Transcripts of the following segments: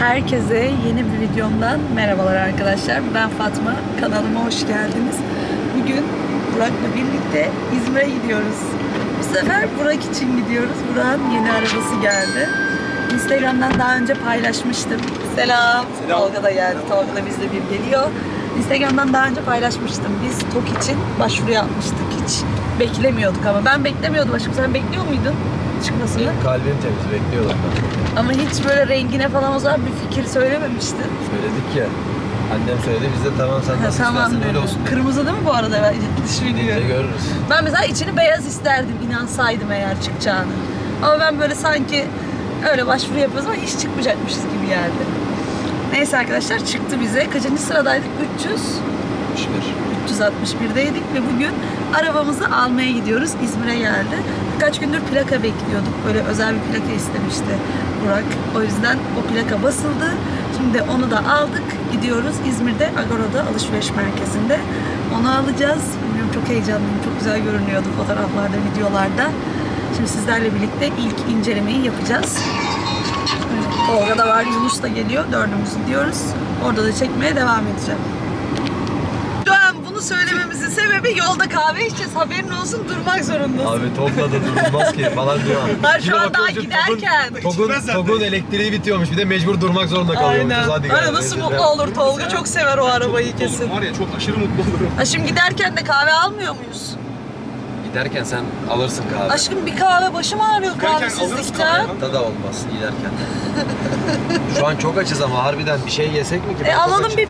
Herkese yeni bir videomdan merhabalar arkadaşlar. Ben Fatma. Kanalıma hoş geldiniz. Bugün Burak'la birlikte İzmir'e gidiyoruz. Bu sefer Burak için gidiyoruz. Burak'ın yeni arabası geldi. Instagram'dan daha önce paylaşmıştım. Selam. Selam. Tolga da geldi. Tolga da bizle bir geliyor. Instagram'dan daha önce paylaşmıştım. Biz TOK için başvuru yapmıştık. Hiç beklemiyorduk ama ben beklemiyordum aşkım. Sen bekliyor muydun çıkmasını? Kalbim temiz bekliyordum ben. Ama hiç böyle rengine falan o zaman bir fikir söylememiştin. Söyledik ya. Annem söyledi biz de tamam sen nasıl tamam istersen öyle olsun. dedik. Kırmızı değil mi bu arada ben dış Gidince biliyorum. görürüz. Ben mesela içini beyaz isterdim inansaydım eğer çıkacağını. Ama ben böyle sanki öyle başvuru yapıyoruz ama hiç çıkmayacakmışız gibi geldi. Neyse arkadaşlar çıktı bize. Kaçıncı sıradaydık? 300. 61. 361'deydik ve bugün arabamızı almaya gidiyoruz. İzmir'e geldi. Birkaç gündür plaka bekliyorduk. Böyle özel bir plaka istemişti Burak. O yüzden o plaka basıldı. Şimdi onu da aldık. Gidiyoruz. İzmir'de Agora'da alışveriş merkezinde. Onu alacağız. Bilmiyorum çok heyecanlıyım. Çok güzel görünüyordu fotoğraflarda, videolarda. Şimdi sizlerle birlikte ilk incelemeyi yapacağız. Tolga da var, Yunus da geliyor. Dördümüz gidiyoruz. Orada da çekmeye devam edeceğim. Bunu söylememizin sebebi yolda kahve içeceğiz. Haberin olsun durmak zorundasın. Abi Tokla da durulmaz ki falan diyor. Hayır, şu an daha giderken. Togun, Togun, elektriği bitiyormuş bir de mecbur durmak zorunda kalıyormuşuz. Aynen. Hadi gel. nasıl mutlu olur Tolga çok sever o arabayı kesin. Var ya çok aşırı mutlu olurum. Ha şimdi giderken de kahve almıyor muyuz? Giderken sen alırsın kahve. Aşkım bir kahve başım ağrıyor kahvesizlikten. kahveyi. Da da olmaz giderken. Şu an çok açız ama harbiden bir şey yesek mi ki? Ben E alalım açım. bir.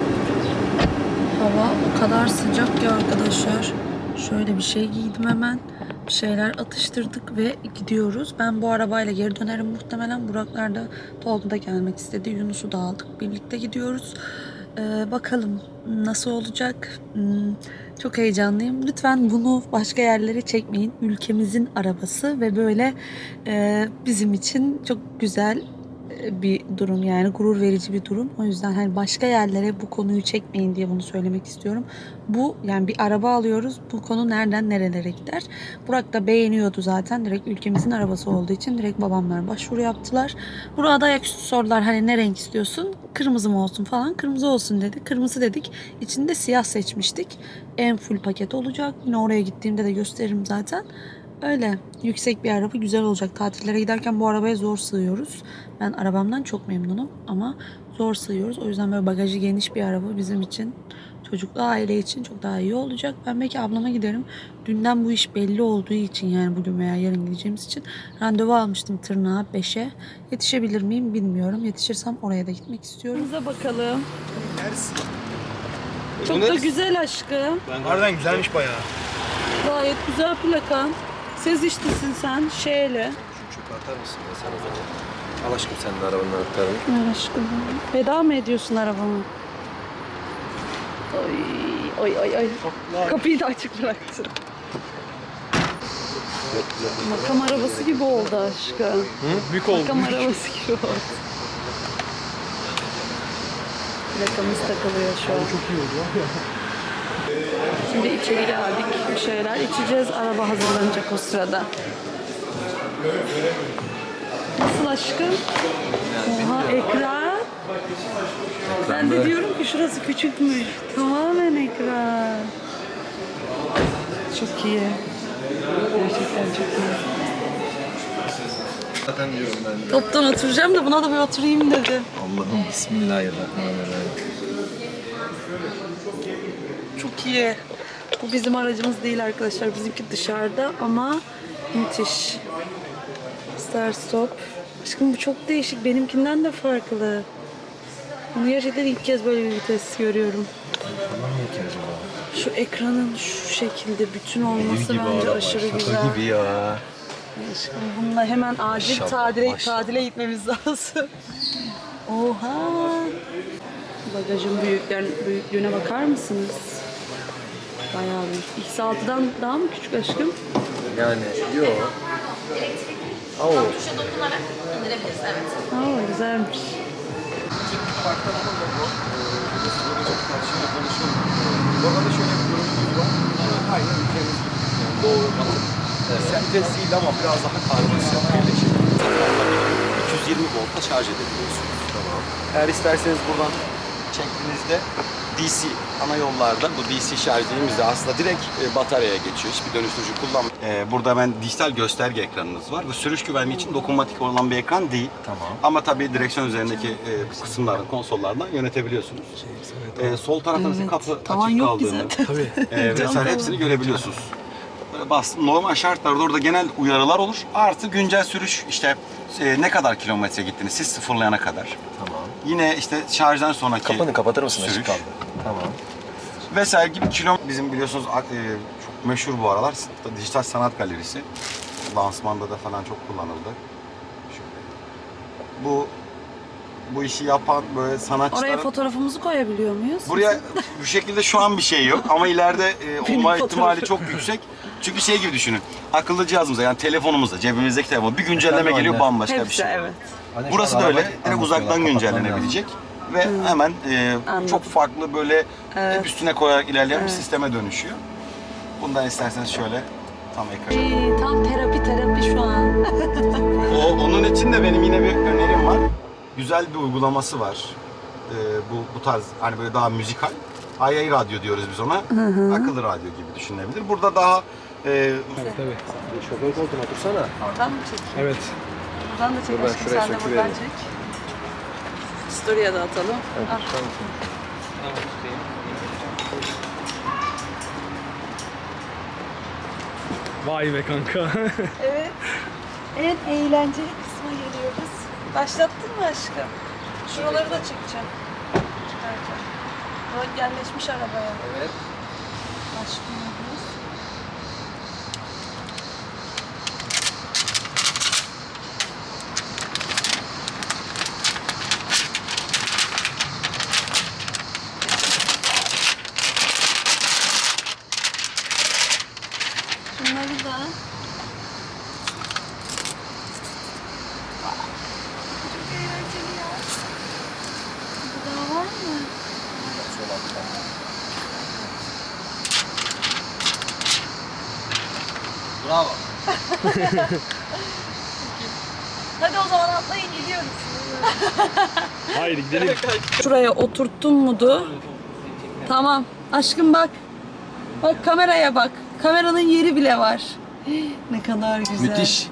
Hava o kadar sıcak ki arkadaşlar. Şöyle bir şey giydim hemen. Bir şeyler atıştırdık ve gidiyoruz. Ben bu arabayla geri dönerim muhtemelen. Buraklar da Tolga da gelmek istedi. Yunus'u da aldık. Birlikte gidiyoruz. Ee, bakalım nasıl olacak. Hmm, çok heyecanlıyım. Lütfen bunu başka yerlere çekmeyin. Ülkemizin arabası ve böyle e, bizim için çok güzel bir durum yani gurur verici bir durum. O yüzden hani başka yerlere bu konuyu çekmeyin diye bunu söylemek istiyorum. Bu yani bir araba alıyoruz. Bu konu nereden nerelere gider? Burak da beğeniyordu zaten. Direkt ülkemizin arabası olduğu için direkt babamlar başvuru yaptılar. Burak'a da ayaküstü sordular hani ne renk istiyorsun? Kırmızı mı olsun falan. Kırmızı olsun dedi. Kırmızı dedik. İçinde siyah seçmiştik. En full paket olacak. Yine oraya gittiğimde de gösteririm zaten. Öyle. Yüksek bir araba güzel olacak. Tatillere giderken bu arabaya zor sığıyoruz. Ben arabamdan çok memnunum ama zor sığıyoruz. O yüzden böyle bagajı geniş bir araba bizim için çocuklu aile için çok daha iyi olacak. Ben belki ablama giderim. Dünden bu iş belli olduğu için yani bugün veya yarın gideceğimiz için randevu almıştım tırnağa 5'e. Yetişebilir miyim bilmiyorum. Yetişirsem oraya da gitmek istiyorum. Bize bakalım. Çok da güzel aşkım. Harbiden güzelmiş bayağı. Gayet güzel plakan. Sez işlisin sen. Şeyle. Şu çöpe atar mısın ya sen o zaman? Al aşkım sen de arabanın anahtarını. Ver aşkım. Veda mı ediyorsun arabama? Ay ay ay ay. Kapıyı da açık bıraktın. Makam arabası gibi oldu aşkım. Büyük oldu. Makam arabası gibi oldu. Plakamız takılıyor şu an. Çok iyi oldu. Şimdi içeri geldik. Bir şeyler içeceğiz. Araba hazırlanacak o sırada. Nasıl aşkım? Oha ekran. Ben de diyorum ki şurası küçükmüş. Tamamen ekran. Çok iyi. Gerçekten çok iyi. Zaten diyorum ben de. Toptan oturacağım da buna da bir oturayım dedi. Allah'ım bismillahirrahmanirrahim. Çok iyi. Bu bizim aracımız değil arkadaşlar. Bizimki dışarıda ama müthiş. Start stop. Aşkım bu çok değişik. Benimkinden de farklı. Bunu gerçekten ilk kez böyle bir vites görüyorum. Şu ekranın şu şekilde bütün olması bence aşırı güzel. gibi ya. Aşkım bununla hemen acil Maşallah, tadile, maşallah. tadile gitmemiz lazım. Oha! Bagajın büyükler, büyüklüğüne bakar mısınız? Bayağı büyük. X6'dan daha mı küçük aşkım? Yani yok. Oo. Tuşa dokunarak indirebiliriz. Evet. Aa güzelmiş. Burada şöyle bir durumumuz var. Aynen ülkemiz gibi. Doğru. Sentez değil ama biraz daha karmaşık birleşik. 220 voltta şarj edebiliyorsunuz. Tamam. Eğer isterseniz buradan çektiğinizde DC ana yollarda bu DC şarj dediğimizde aslında direkt e, bataryaya geçiyor. Hiçbir dönüştürücü kullan. E, burada ben dijital gösterge ekranınız var. Bu sürüş güvenliği için dokunmatik olan bir ekran değil. Tamam. Ama tabii direksiyon üzerindeki e, kısımlardan, konsollardan yönetebiliyorsunuz. E, sol tarafta mesela kapı Tavan açık yok ki kaldığını, zaten. Tabii. e, vesaire hepsini görebiliyorsunuz. Böyle bastım. Normal şartlarda orada genel uyarılar olur. Artı güncel sürüş işte e, ne kadar kilometre gittiniz siz sıfırlayana kadar. Tamam. Yine işte şarjdan sonraki Kapını kapatır mısın? sürüş Işık kaldı. Tamam. vesaire gibi kilo bizim biliyorsunuz e, çok meşhur bu aralar dijital sanat galerisi. Lansmanda da falan çok kullanıldı. Şöyle. Bu bu işi yapan böyle Oraya sanatçıların fotoğrafımızı koyabiliyor muyuz? Buraya bu şekilde şu an bir şey yok ama ileride e, olma ihtimali çok yüksek. Çünkü şey gibi düşünün. Akıllı cihazımıza yani telefonumuzda, cebimizdeki telefon bir güncelleme geliyor bambaşka bir Hepsi şey. evet. Hani Burası da öyle. Direkt uzaktan güncellenebilecek ve hemen e, Anladım. çok farklı böyle Evet. hep üstüne koyarak ilerleyen bir Evet. sisteme dönüşüyor. Bundan isterseniz şöyle tam ekran. Ay, Tam terapi terapi şu an. O, onun için de benim yine bir önerim var. Güzel bir uygulaması var. Ee, bu, bu tarz hani böyle daha müzikal. AI radyo diyoruz biz ona. Akıllı radyo gibi düşünülebilir. Burada daha e, Tabii. Şoför koltuğuna otursana. Oradan mı çekeyim? Evet. Buradan da çek aşkım sen de buradan çek. Story'e de atalım. Al. Vay be kanka. Evet. En eğlenceli kısma geliyoruz. Başlattın mı aşkım? Şuraları da çekeceğim. Çıkaracağım. Böyle yerleşmiş arabaya. Evet. Aşkım Şunları da Çok eğlenceli ya. Bu daha var mı? Bravo. Hadi o zaman atlayın gidiyoruz. Haydi gidelim. Şuraya oturttum mudu? Tamam. Aşkım bak. Bak kameraya bak. Kameranın yeri bile var. Ne kadar güzel. Müthiş.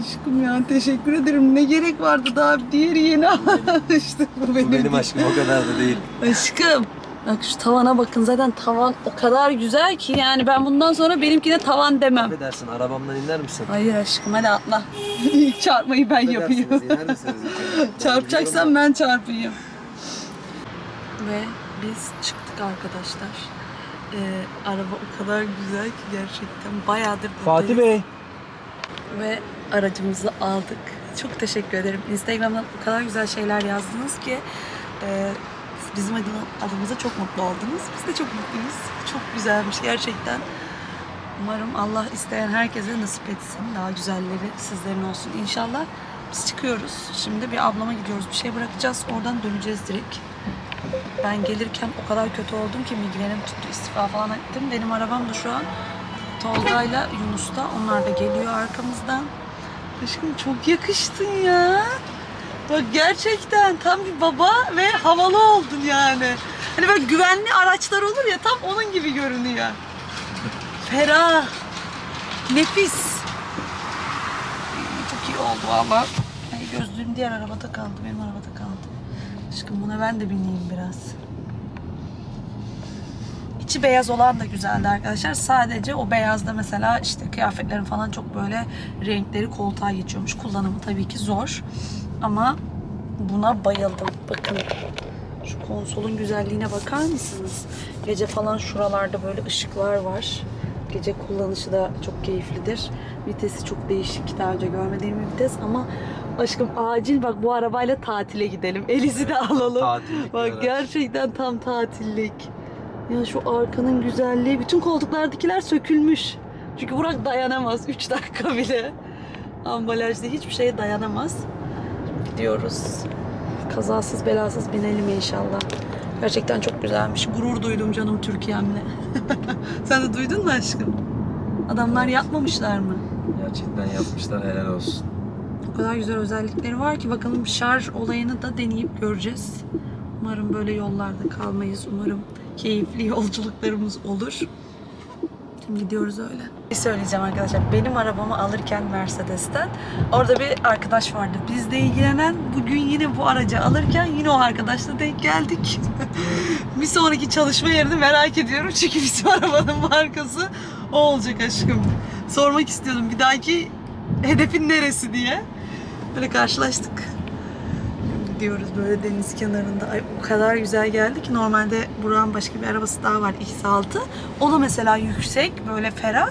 Aşkım ya teşekkür ederim. Ne gerek vardı daha diğeri yeni almıştık bu benim. Bu benim aşkım o kadar da değil. Aşkım. Bak şu tavana bakın zaten tavan o kadar güzel ki yani ben bundan sonra benimkine tavan demem. Affedersin arabamdan iner misin? Hayır aşkım hadi atla. İlk çarpmayı ben yapayım. iner misiniz? Çarpacaksan ben çarpayım. Ve biz çıktık arkadaşlar. Ee, araba o kadar güzel ki gerçekten. Bayağıdır buradayız. Fatih Bey. Ve aracımızı aldık. Çok teşekkür ederim. Instagram'dan o kadar güzel şeyler yazdınız ki e, bizim adım- adımıza çok mutlu oldunuz. Biz de çok mutluyuz. Çok güzelmiş gerçekten. Umarım Allah isteyen herkese nasip etsin. Daha güzelleri sizlerin olsun inşallah. Biz çıkıyoruz. Şimdi bir ablama gidiyoruz. Bir şey bırakacağız. Oradan döneceğiz direkt. Ben gelirken o kadar kötü oldum ki migrenim tuttu. istifa falan ettim. Benim arabam da şu an Tolga'yla Yunus'ta. Onlar da geliyor arkamızdan. Aşkım çok yakıştın ya. Bak gerçekten tam bir baba ve havalı oldun yani. Hani böyle güvenli araçlar olur ya tam onun gibi görünüyor. Ferah. Nefis. Çok iyi oldu valla. Ay, gözlüğüm diğer arabada kaldı. Benim arabada kaldı. Aşkım buna ben de bineyim biraz. İçi beyaz olan da güzeldi arkadaşlar. Sadece o beyazda mesela işte kıyafetlerin falan çok böyle renkleri koltuğa geçiyormuş. Kullanımı tabii ki zor. Ama buna bayıldım. Bakın şu konsolun güzelliğine bakar mısınız? Gece falan şuralarda böyle ışıklar var. Gece kullanışı da çok keyiflidir. Vitesi çok değişik. Daha önce görmediğim bir vites ama aşkım acil bak bu arabayla tatile gidelim. Eliz'i de alalım. Tatillik bir bak araç. gerçekten tam tatillik. Ya şu arkanın güzelliği. Bütün koltuklardakiler sökülmüş. Çünkü Burak dayanamaz 3 dakika bile. Ambalajda hiçbir şeye dayanamaz. Gidiyoruz. Kazasız belasız binelim inşallah. Gerçekten çok güzelmiş. Gurur duydum canım Türkiye'mle. Sen de duydun mu aşkım? Adamlar yapmamışlar mı? Gerçekten yapmışlar helal olsun. O kadar güzel özellikleri var ki bakalım şarj olayını da deneyip göreceğiz. Umarım böyle yollarda kalmayız. Umarım keyifli yolculuklarımız olur. Şimdi gidiyoruz öyle. Bir söyleyeceğim arkadaşlar. Benim arabamı alırken Mercedes'ten orada bir arkadaş vardı. Bizle ilgilenen bugün yine bu aracı alırken yine o arkadaşla denk geldik. bir sonraki çalışma yerini merak ediyorum. Çünkü bizim arabanın markası o olacak aşkım. Sormak istiyordum bir dahaki hedefin neresi diye. Böyle karşılaştık. Gidiyoruz böyle deniz kenarında. Ay o kadar güzel geldi ki normalde Burak'ın başka bir arabası daha var X6. O da mesela yüksek böyle ferah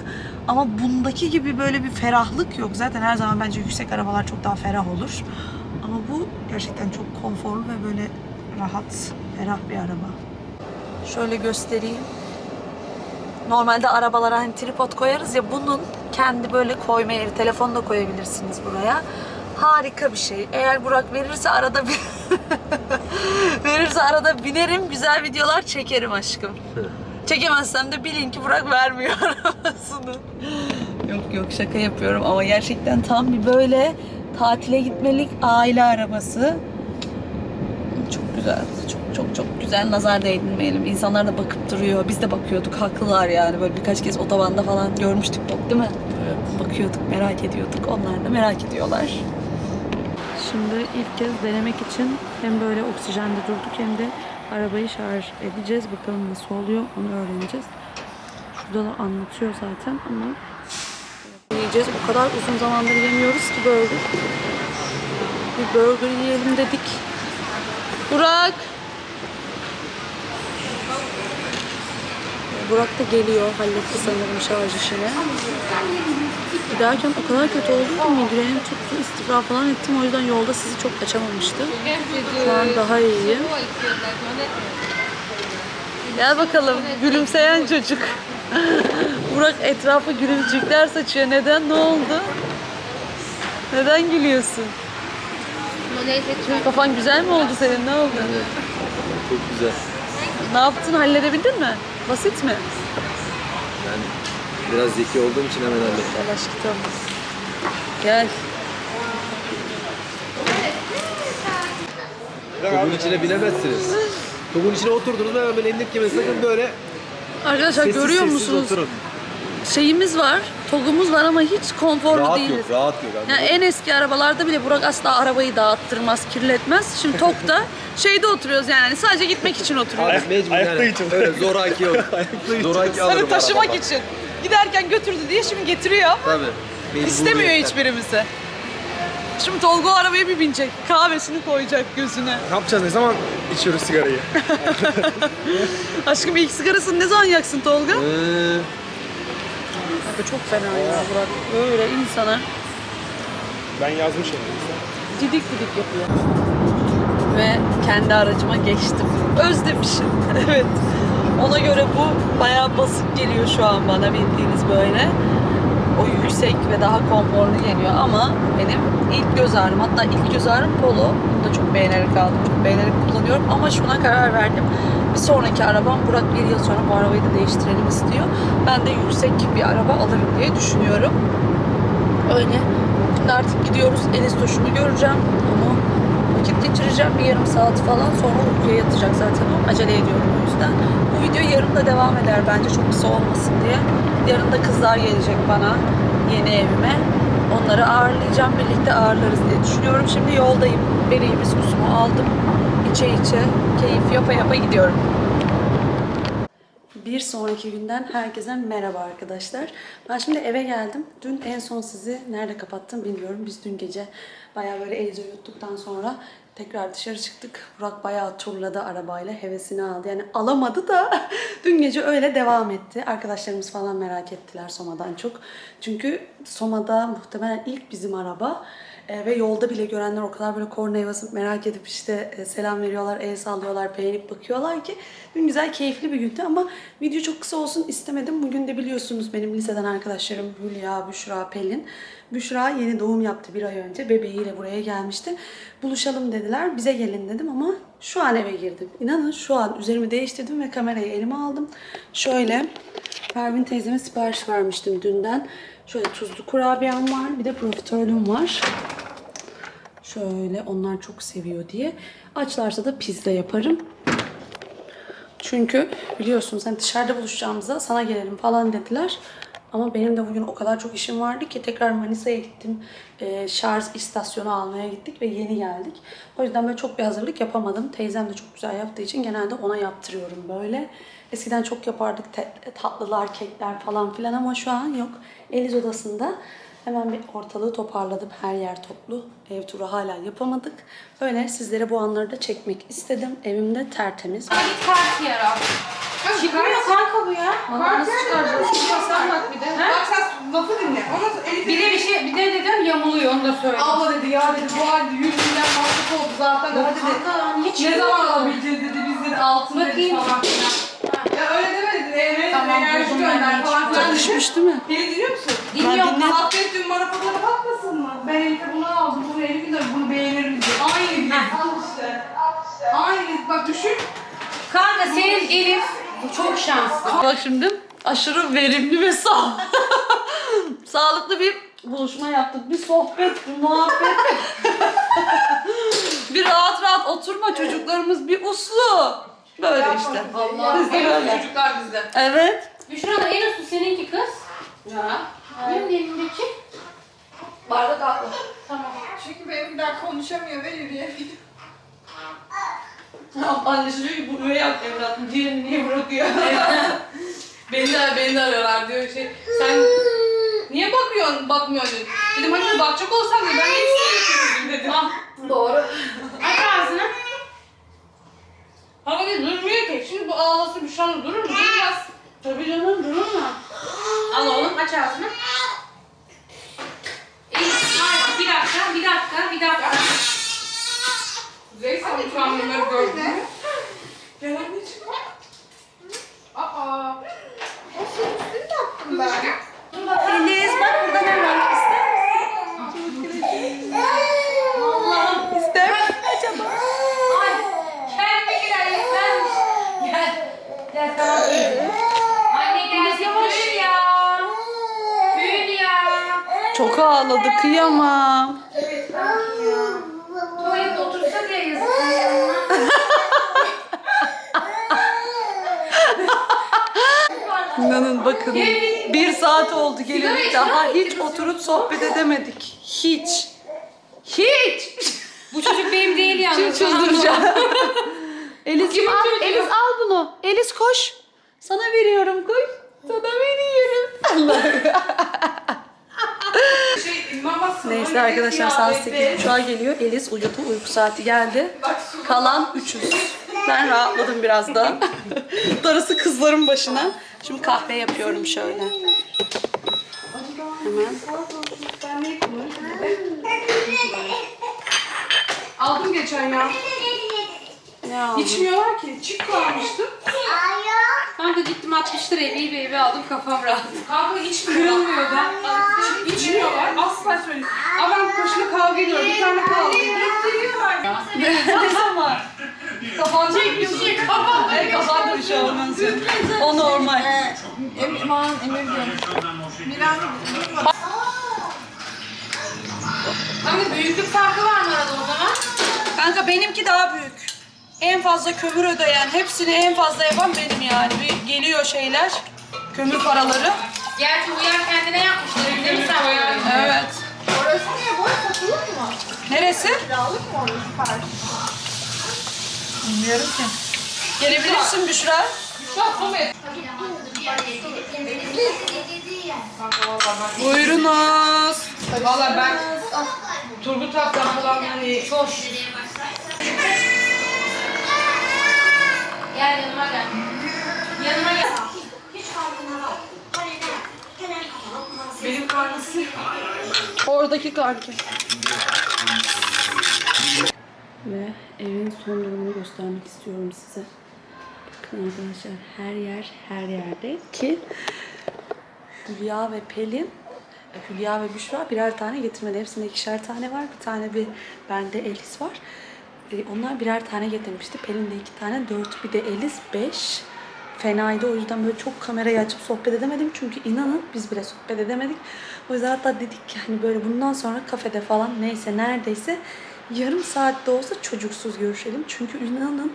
ama bundaki gibi böyle bir ferahlık yok. Zaten her zaman bence yüksek arabalar çok daha ferah olur. Ama bu gerçekten çok konforlu ve böyle rahat, ferah bir araba. Şöyle göstereyim. Normalde arabalara hani tripod koyarız ya bunun kendi böyle koyma yeri, telefonu da koyabilirsiniz buraya. Harika bir şey. Eğer Burak verirse arada bir verirse arada binerim, güzel videolar çekerim aşkım. Çekemezsem de bilin ki Burak vermiyor arabasını. Yok yok şaka yapıyorum ama gerçekten tam bir böyle tatile gitmelik aile arabası. Çok güzel. Çok çok çok güzel. Nazar değdirmeyelim. İnsanlar da bakıp duruyor. Biz de bakıyorduk. Haklılar yani. Böyle birkaç kez otobanda falan görmüştük değil mi? Evet. Bakıyorduk, merak ediyorduk. Onlar da merak ediyorlar. Şimdi ilk kez denemek için hem böyle oksijende durduk hem de arabayı şarj edeceğiz. Bakalım nasıl oluyor onu öğreneceğiz. Şurada da anlatıyor zaten ama yiyeceğiz. O kadar uzun zamandır yemiyoruz ki burger. Bir burger yiyelim dedik. Burak! Burak da geliyor. Halletti sanırım şarj işini. Giderken o kadar kötü oldum ki migrenim tuttu. istifra falan ettim. O yüzden yolda sizi çok açamamıştım. Şu an daha iyiyim. Gel bakalım. Gülümseyen çocuk. Burak etrafa gülümcükler saçıyor. Neden? Ne oldu? Neden gülüyorsun? Kafan güzel mi oldu senin? Ne oldu? Çok güzel. Ne yaptın? Halledebildin mi? Basit mi? Yani biraz zeki olduğum için hemen hallettim. Gel aşkım. Gel. Togun içine binemezsiniz. Togun içine oturdunuz mu hemen böyle elini kime sakın böyle Arkadaşlar sessiz görüyor sessiz musunuz? oturun. Şeyimiz var, togumuz var ama hiç konforlu Rahat değiliz. yok, rahat yok. Yani en eski arabalarda bile Burak asla arabayı dağıttırmaz, kirletmez. Şimdi TOG'da şeyde oturuyoruz yani sadece gitmek için oturuyoruz. Ayak, mecbur ayakta yani. için. Öyle zoraki yok. zoraki alırım Hani taşımak arabadan. için. Giderken götürdü diye şimdi getiriyor ama Tabii. istemiyor hiçbirimizi. Şimdi Tolga o arabaya bir binecek. Kahvesini koyacak gözüne. Ne yapacağız? Ne zaman içiyoruz sigarayı? Aşkım ilk sigarasını ne zaman yaksın Tolga? Ee, Abi çok fena ya Burak. Böyle insana Ben yazmışım. didik didik yapıyor. Ve kendi aracıma geçtim. Özlemişim. evet. Ona göre bu bayağı basık geliyor şu an bana bildiğiniz böyle. O yüksek ve daha konforlu geliyor ama benim ilk göz ağrım hatta ilk göz ağrım polo. Bunu da çok beğenerek aldım. Çok beğenerek kullanıyorum ama şuna karar verdim. Bir sonraki arabam Burak bir yıl sonra bu arabayı da değiştirelim istiyor. Ben de yüksek bir araba alırım diye düşünüyorum. Öyle. Şimdi artık gidiyoruz. Enis Toş'unu göreceğim. Onu vakit geçireceğim bir yarım saat falan. Sonra uykuya yatacak zaten o. Acele ediyorum o yüzden. Bu video yarın da devam eder bence çok kısa olmasın diye. Yarın da kızlar gelecek bana yeni evime. Onları ağırlayacağım. Birlikte ağırlarız diye düşünüyorum. Şimdi yoldayım. Beri'yi bisküsümü aldım. İçe içe keyif yapa yapa gidiyorum. Bir sonraki günden herkese merhaba arkadaşlar. Ben şimdi eve geldim. Dün en son sizi nerede kapattım bilmiyorum. Biz dün gece bayağı böyle Eliz'i uyuttuktan sonra tekrar dışarı çıktık. Burak bayağı turladı arabayla. Hevesini aldı. Yani alamadı da dün gece öyle devam etti. Arkadaşlarımız falan merak ettiler Soma'dan çok. Çünkü Soma'da muhtemelen ilk bizim araba. E, ve yolda bile görenler o kadar böyle kornaya basıp merak edip işte e, selam veriyorlar, el sallıyorlar, beğenip bakıyorlar ki dün güzel, keyifli bir gündü ama video çok kısa olsun istemedim. Bugün de biliyorsunuz benim liseden arkadaşlarım Hülya, Büşra, Pelin. Büşra yeni doğum yaptı bir ay önce. Bebeğiyle buraya gelmişti. Buluşalım dediler. Bize gelin dedim ama şu an eve girdim. İnanın şu an üzerimi değiştirdim ve kamerayı elime aldım. Şöyle Pervin teyzeme sipariş vermiştim dünden. Şöyle tuzlu kurabiyem var. Bir de profiterolüm var. Şöyle onlar çok seviyor diye. Açlarsa da pizza yaparım. Çünkü biliyorsunuz hani dışarıda buluşacağımızda sana gelelim falan dediler. Ama benim de bugün o kadar çok işim vardı ki tekrar Manisa'ya gittim. Ee, şarj istasyonu almaya gittik ve yeni geldik. O yüzden böyle çok bir hazırlık yapamadım. Teyzem de çok güzel yaptığı için genelde ona yaptırıyorum böyle. Eskiden çok yapardık tatlılar, kekler falan filan ama şu an yok. Eliz odasında hemen bir ortalığı toparladım. Her yer toplu. Ev turu hala yapamadık. Böyle sizlere bu anları da çekmek istedim. Evimde tertemiz. Git kart yara. Çıkmıyor kanka bu ya. Nasıl çıkaracağız? Sen bak bir de. Bak sen lafı dinle. Ona Elif Bir de bir şey, bir de dedim yamuluyor onu da söyle. abla dedi ya dedi bu halde 100 milyon masraf oldu zaten. Hadi dedi. Ne zaman alabileceğiz dedi biz dedi altın dedi falan filan. Ya öyle demedi dedi. Evine Tamam, enerji ben gönder falan filan. Tanışmış değil mi? Beni dinliyor musun? Dinliyorum. dinle- Haftaya tüm maratonlara bakmasın mı? Ben Elif'e bunu aldım. Bunu Elif'in de bunu beğenirim diyor. Aynı gibi. Al işte. Aynı. Bak düşün. Kanka senin Elif çok şanslı. Bak şimdi aşırı verimli ve sağ sağlıklı bir buluşma yaptık. Bir sohbet, bir muhabbet. bir rahat rahat oturma çocuklarımız bir uslu. Böyle işte. Allah. Biz de böyle. çocuklar bizde. Evet. Büşra'nın en üstü seninki kız. Ya. Benim de elimdeki. Bardak haklı. Tamam. Çünkü benim daha konuşamıyor ve yürüyemiyor. Annesi diyor ki bu üvey yap evladım. Diğerini niye bırakıyor? Beni de, beni de arıyorlar diyor şey. Sen niye bakıyorsun, bakmıyorsun dedim. Dedim hani bakacak olsam da ben ne istiyorum dedim. Ah, doğru. Aç ağzını. Bir durmuyor ki. Şimdi bu ağlası bir şu an durur mu? Durmaz. Tabii canım durur mu? Al oğlum aç ağzını. Elif, hayır, bir dakika, bir dakika, bir dakika. Kuzey sen şu an bunları gördün mü? Gel anneciğim. Aa. O senin üstünü yaptım ben. Enes bak burada ne var? Allah'ım. İster misin acaba? Ay, kendime girer yetmezmiş. Gel, gel tamam. Anne gel, yavaş ya. Büyül ya. Çok ağladı kıyamam. Tuvalette otursak ya yazık yanına. İnanın bakın bir saat oldu geleli Sigara daha içmem hiç oturup sohbet edemedik. Hiç. Hiç. Bu çocuk benim değil yalnız. Şimdi çıldıracağım. Al, Elis al bunu. Elis koş. Sana veriyorum koş. Sana veriyorum. Şey. Neyse arkadaşlar saat 8.30'a geliyor. Elis uyudu. Uyku saati geldi. Kalan 300. Ben rahatladım biraz da. Darısı kızların başına. Şimdi kahve yapıyorum şöyle. Hemen. Aldım geçen ya. Ne aldın? İçmiyorlar ki. Çift kalmıştım. Kanka gittim 60 liraya iyi bir eve aldım kafam rahat. Kanka içmiyor. Kırılmıyor da. Hiç içmiyorlar. Asla söyleyeyim. Ama ben başına kavga ediyorum. Bir tane kaldı. Ya. Ne zaman? Kafan çekmiş. Kafan. Evet kafan da bir şey olmaz. O normal. Aman Emir diyorum. Milan Kanka büyüklük farkı var mı arada o zaman? Kanka benimki daha büyük. En fazla kömür ödeyen, hepsini en fazla yapan benim yani. Bir geliyor şeyler, kömür paraları. Gerçi uyar kendine yapmışlar değil mi sen? Evet. Orası niye boş satılır mı? Neresi? Kiralık mı orası sipariş? Bilmiyorum ki. Gelebilirsin Büşra. Çok komik. Buyurunuz. Valla ben Turgut Aktan falan hani Çok. Gel yanıma gel. Yanıma gel. benim karnısı Oradaki kanki. Ve evin son durumunu göstermek istiyorum size. Bakın arkadaşlar her yer her yerde ki Hülya ve Pelin Hülya ve Büşra birer tane getirmedi. Hepsinde ikişer tane var. Bir tane bir bende Elis var. E, onlar birer tane getirmişti. Pelin de iki tane. Dört bir de Elis beş. Fenaydı. O yüzden böyle çok kamerayı açıp sohbet edemedim. Çünkü inanın biz bile sohbet edemedik. O yüzden hatta dedik ki hani böyle bundan sonra kafede falan neyse neredeyse yarım saatte olsa çocuksuz görüşelim. Çünkü inanın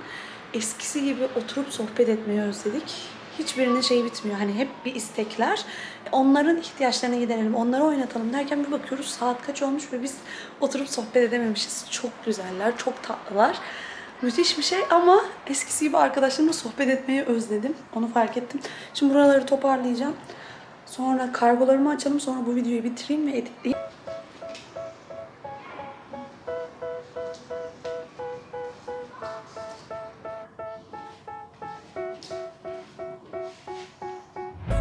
eskisi gibi oturup sohbet etmeyi özledik. Hiçbirinin şeyi bitmiyor. Hani hep bir istekler. Onların ihtiyaçlarını giderelim, onları oynatalım derken bir bakıyoruz saat kaç olmuş ve biz oturup sohbet edememişiz. Çok güzeller, çok tatlılar. Müthiş bir şey ama eskisi gibi arkadaşlarımla sohbet etmeyi özledim. Onu fark ettim. Şimdi buraları toparlayacağım. Sonra kargolarımı açalım. Sonra bu videoyu bitireyim ve editleyeyim.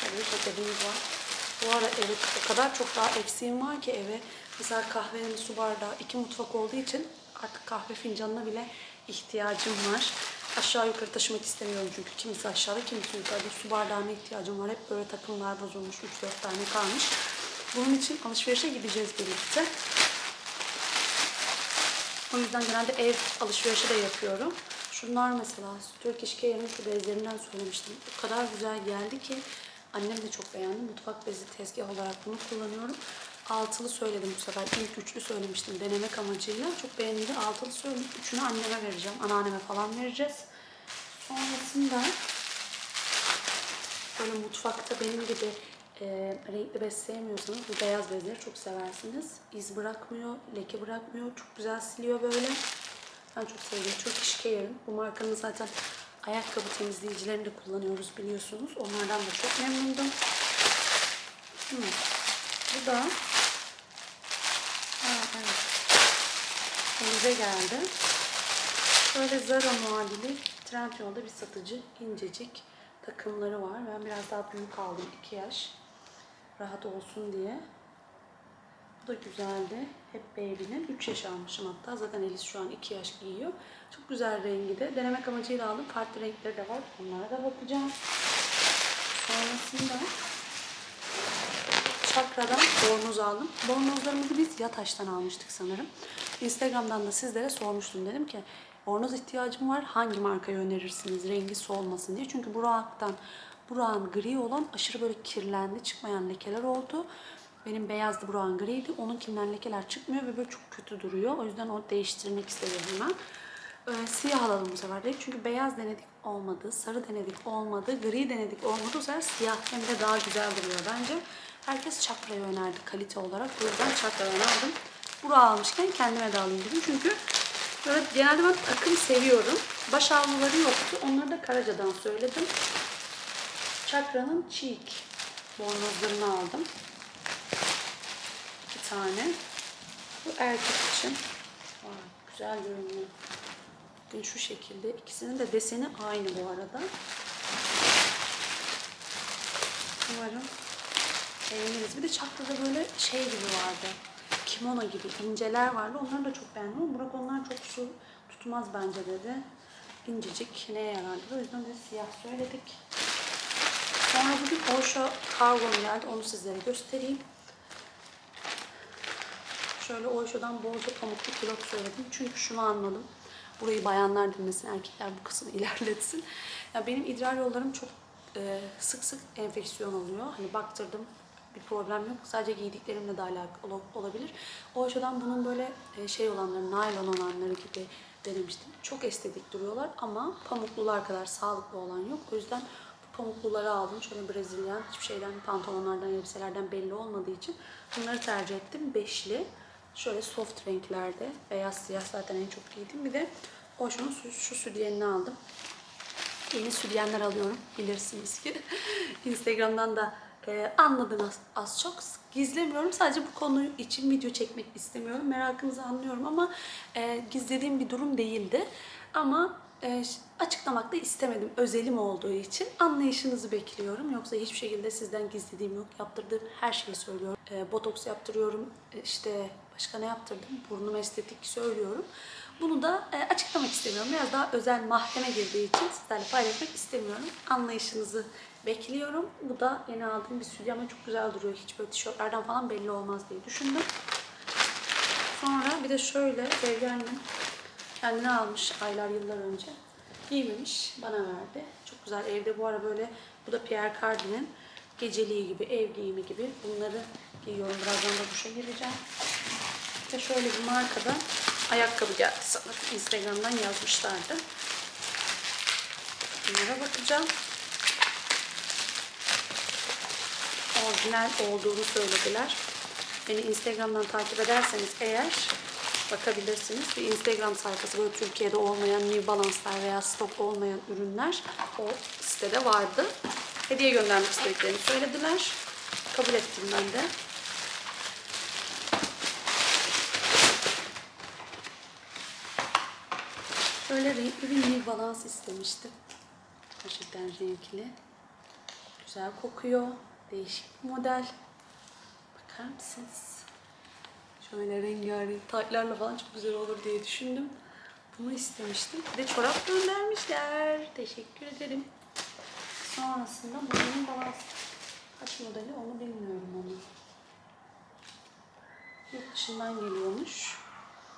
tabii paketimiz var. Bu ara eve o kadar çok daha eksiğim var ki eve. Mesela kahvenin su bardağı, iki mutfak olduğu için artık kahve fincanına bile ihtiyacım var. Aşağı yukarı taşımak istemiyorum çünkü kimisi aşağıda kimisi yukarıda su bardağına ihtiyacım var. Hep böyle takımlar bozulmuş, 3-4 tane kalmış. Bunun için alışverişe gideceğiz birlikte. O yüzden genelde ev alışverişi de yapıyorum. Şunlar mesela Turkish Care'ın şu bezlerinden söylemiştim. O kadar güzel geldi ki annem de çok beğendi. Mutfak bezi tezgah olarak bunu kullanıyorum. Altılı söyledim bu sefer. İlk üçlü söylemiştim denemek amacıyla. Çok beğendi. Altılı söyledim. Üçünü anneme vereceğim. Anneanneme falan vereceğiz. Sonrasında böyle mutfakta benim gibi e, renkli bez sevmiyorsanız bu beyaz bezleri çok seversiniz. İz bırakmıyor, leke bırakmıyor. Çok güzel siliyor böyle. Ben çok seviyorum. Çok işkeyerim. Bu markanın zaten ayakkabı temizleyicilerini de kullanıyoruz biliyorsunuz. Onlardan da çok memnundum. Hı. Bu da Aa, evet. Elimize geldi. Böyle Zara muadili Trendyol'da bir satıcı incecik takımları var. Ben biraz daha büyük aldım 2 yaş. Rahat olsun diye. Bu da güzeldi. Hep baby'nin. 3 yaş almışım hatta. Zaten Elis şu an 2 yaş giyiyor. Çok güzel rengi de. Denemek amacıyla aldım. Farklı renkleri de var. Onlara da bakacağım. Sonrasında Çakra'dan bornoz aldım. Bornozlarımızı biz Yataş'tan almıştık sanırım. Instagram'dan da sizlere sormuştum. Dedim ki bornoz ihtiyacım var. Hangi markayı önerirsiniz? Rengi solmasın diye. Çünkü Burak'tan Burak'ın gri olan aşırı böyle kirlendi. Çıkmayan lekeler oldu. Benim beyazdı Burak'ın griydi. Onunkinden lekeler çıkmıyor ve böyle çok kötü duruyor. O yüzden o değiştirmek istedim hemen. Ee, siyah alalım bu sefer de. Çünkü beyaz denedik olmadı, sarı denedik olmadı, gri denedik olmadı. Bu sefer siyah hem de daha güzel duruyor bence. Herkes çakrayı önerdi kalite olarak. O yüzden çakradan aldım. Burak almışken kendime de alayım dedim. Çünkü böyle genelde ben takım seviyorum. Baş avluları yoktu. Onları da Karaca'dan söyledim. Çakra'nın cheek bornozlarını aldım. İki tane. Bu erkek için. Vay, güzel görünüyor. Bakın şu şekilde. İkisinin de deseni aynı bu arada. Umarım beğeniriz. Bir de çakrada böyle şey gibi vardı. Kimono gibi inceler vardı. Onları da çok beğendim ama Burak onlar çok su tutmaz bence dedi. İncecik neye yarar dedi. O yüzden de siyah söyledik. Sonra bugün Osho kargom geldi. Onu sizlere göstereyim. Şöyle Osho'dan bolca pamuklu kulak söyledim. Çünkü şunu anladım. Burayı bayanlar dinlesin, erkekler bu kısmı ilerletsin. Ya benim idrar yollarım çok e, sık sık enfeksiyon oluyor. Hani baktırdım bir problem yok. Sadece giydiklerimle de alakalı ol- olabilir. O açıdan bunun böyle e, şey olanları, naylon olanları gibi denemiştim. Çok estetik duruyorlar ama pamuklular kadar sağlıklı olan yok. O yüzden pamukluları aldım. Şöyle Brezilyan, hiçbir şeyden, pantolonlardan, elbiselerden belli olmadığı için bunları tercih ettim. Beşli. Şöyle soft renklerde. Beyaz, siyah zaten en çok giydim. Bir de Oşo'nun şu, şu sütyenini aldım. Yeni sütyenler alıyorum bilirsiniz ki. Instagram'dan da e, anladınız az çok. Gizlemiyorum. Sadece bu konu için video çekmek istemiyorum. Merakınızı anlıyorum ama e, gizlediğim bir durum değildi. Ama e, açıklamak da istemedim. Özelim olduğu için anlayışınızı bekliyorum. Yoksa hiçbir şekilde sizden gizlediğim yok. Yaptırdığım her şeyi söylüyorum. E, botoks yaptırıyorum. E, işte başka ne yaptırdım? Burnum estetik söylüyorum. Bunu da e, açıklamak istemiyorum. Biraz daha özel mahreme girdiği için sizlerle paylaşmak istemiyorum. Anlayışınızı bekliyorum. Bu da yeni aldığım bir stüdyo ama çok güzel duruyor. Hiç böyle tişörtlerden falan belli olmaz diye düşündüm. Sonra bir de şöyle Sevgen'in kendine almış aylar yıllar önce. Giymemiş, bana verdi. Çok güzel. Evde bu ara böyle, bu da Pierre Cardin'in geceliği gibi, ev giyimi gibi bunları giyiyorum. Birazdan da duşa gireceğim. Ve şöyle bir markada ayakkabı geldi sanırım. Instagram'dan yazmışlardı. Bunlara bakacağım. Orijinal olduğunu söylediler. Beni Instagram'dan takip ederseniz eğer bakabilirsiniz. Bir Instagram sayfası böyle Türkiye'de olmayan New Balance'lar veya stok olmayan ürünler o sitede vardı. Hediye göndermek istediklerini söylediler. Kabul ettim ben de. Şöyle renkli bir New Balance istemiştim. Gerçekten renkli. Güzel kokuyor. Değişik bir model. Bakar mısınız? Şöyle rengarenk taytlarla falan çok güzel olur diye düşündüm. Bunu istemiştim. Bir de çorap göndermişler. Teşekkür ederim. Sonrasında bunun balans kaç modeli onu bilmiyorum onu. Yurt dışından geliyormuş.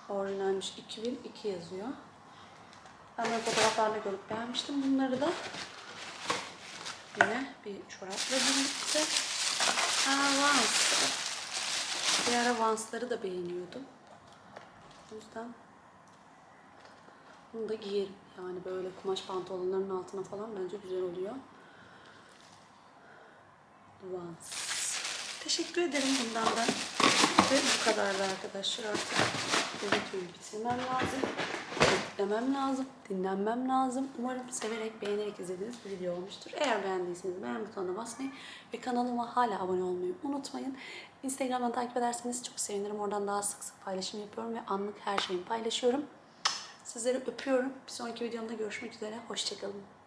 Orijinalmiş 2002 yazıyor. Ben de fotoğraflarda görüp beğenmiştim bunları da. Yine bir çorapla birlikte. Ha Vans. Bir ara Vans'ları da beğeniyordum. O yüzden bunu da giyerim. Yani böyle kumaş pantolonların altına falan bence güzel oluyor. Vans. Teşekkür ederim bundan da. Ve bu kadardı arkadaşlar artık. Videoyu bitirmem lazım. Beklemem lazım. Dinlenmem lazım. Umarım severek, beğenerek izlediğiniz bir video olmuştur. Eğer beğendiyseniz beğen butonuna basmayı ve kanalıma hala abone olmayı unutmayın. Instagram'dan takip ederseniz çok sevinirim. Oradan daha sık sık paylaşım yapıyorum ve anlık her şeyimi paylaşıyorum. Sizleri öpüyorum. Bir sonraki videomda görüşmek üzere. Hoşçakalın.